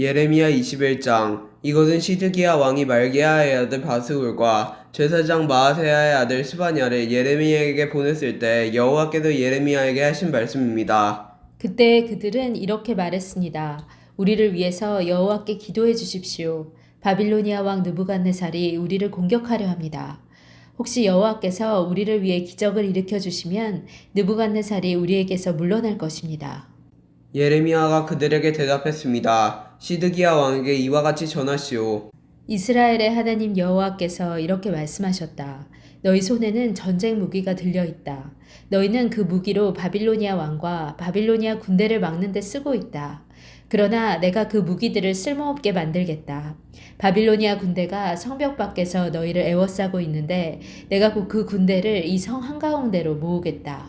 예레미야 21장 이것은 시드기야 왕이 말게야의 아들 바스울과 제사장 마아세야의 아들 스바냐를 예레미야에게 보냈을 때 여호와께서 예레미야에게 하신 말씀입니다. 그때 그들은 이렇게 말했습니다. 우리를 위해서 여호와께 기도해 주십시오. 바빌로니아 왕 느부갓네살이 우리를 공격하려 합니다. 혹시 여호와께서 우리를 위해 기적을 일으켜 주시면 느부갓네살이 우리에게서 물러날 것입니다. 예레미야가 그들에게 대답했습니다. 시드기야 왕에게 이와 같이 전하시오. 이스라엘의 하나님 여호와께서 이렇게 말씀하셨다. 너희 손에는 전쟁 무기가 들려 있다. 너희는 그 무기로 바빌로니아 왕과 바빌로니아 군대를 막는 데 쓰고 있다. 그러나 내가 그 무기들을 쓸모없게 만들겠다. 바빌로니아 군대가 성벽 밖에서 너희를 애워싸고 있는데 내가 곧 그 군대를 이 성 한가운데로 모으겠다.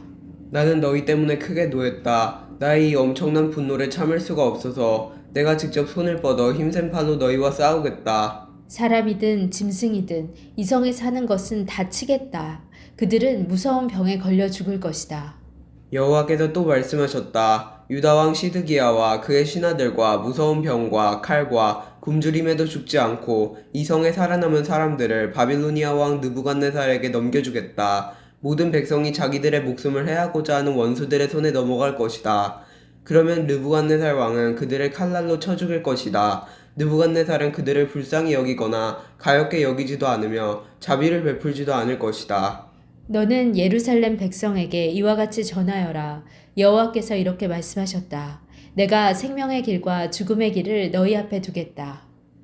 나는 너희 때문에 크게 노했다. 나의 이 엄청난 분노를 참을 수가 없어서 내가 직접 손을 뻗어 힘센 팔로 너희와 싸우겠다. 사람이든 짐승이든 이 성에 사는 것은 다치겠다. 그들은 무서운 병에 걸려 죽을 것이다. 여호와께서 또 말씀하셨다. 유다 왕 시드기야와 그의 신하들과 무서운 병과 칼과 굶주림에도 죽지 않고 이 성에 살아남은 사람들을 바빌로니아 왕 느부갓네살에게 넘겨주겠다. 모든 백성이 자기들의 목숨을 해하고자 하는 원수들의 손에 넘어갈 것이다. 그러면 느부갓네살 왕은 그들을 칼날로 쳐 죽일 것이다. 느부갓네살은 그들을 불쌍히 여기거나 가엽게 여기지도 않으며 자비를 베풀지도 않을 것이다. 너는 예루살렘 백성에게 이와 같이 전하여라. 여호와께서 이렇게 말씀하셨다. 내가 생명의 길과 죽음의 길을 너희 앞에 두겠다.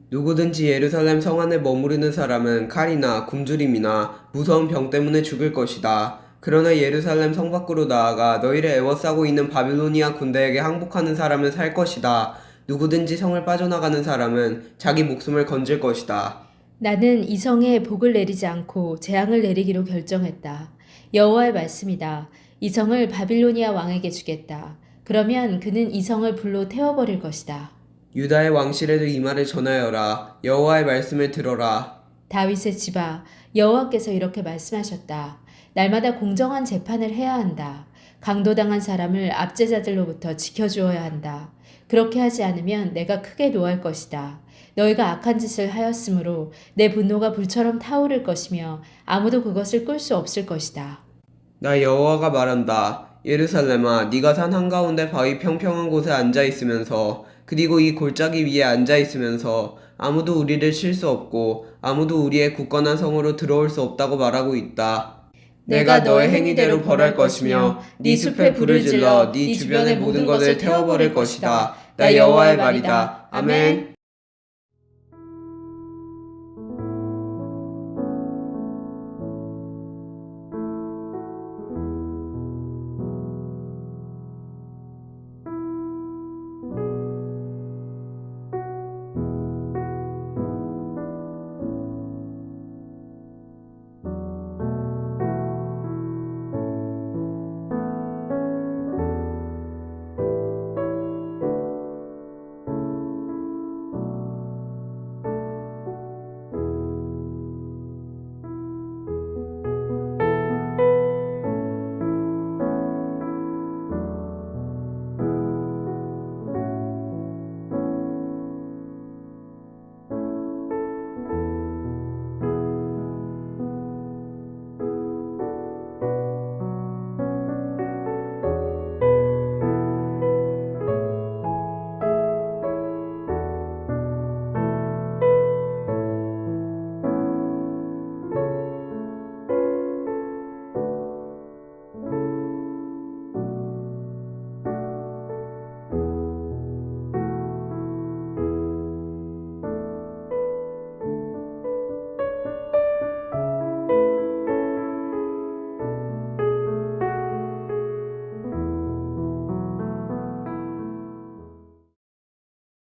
누구든지 예루살렘 성 안에 머무르는 사람은 칼이나 굶주림이나 무서운 병 때문에 죽을 것이다. 그러나 예루살렘 성 밖으로 나아가 너희를 애워싸고 있는 바빌로니아 군대에게 항복하는 사람은 살 것이다. 누구든지 성을 빠져나가는 사람은 자기 목숨을 건질 것이다. 나는 이 성에 복을 내리지 않고 재앙을 내리기로 결정했다. 여호와의 말씀이다. 이 성을 바빌로니아 왕에게 주겠다. 그러면 그는 이 성을 불로 태워버릴 것이다. 유다의 왕실에도 이 말을 전하여라. 여호와의 말씀을 들어라. 다윗의 집아 여호와께서 이렇게 말씀하셨다. 날마다 공정한 재판을 해야 한다. 강도당한 사람을 압제자들로부터 지켜주어야 한다. 그렇게 하지 않으면 내가 크게 노할 것이다. 너희가 악한 짓을 하였으므로 내 분노가 불처럼 타오를 것이며 아무도 그것을 끌 수 없을 것이다. 나 여호와가 말한다. 예루살렘아, 네가 산 한가운데 바위 평평한 곳에 앉아 있으면서 그리고 이 골짜기 위에 앉아 있으면서 아무도 우리를 칠 수 없고 아무도 우리의 굳건한 성으로 들어올 수 없다고 말하고 있다. 내가 너의 행위대로 벌할 것이며 네 숲에 불을 질러 네 주변의 모든 것을 태워버릴 것이다. 나 여호와의 말이다. 아멘.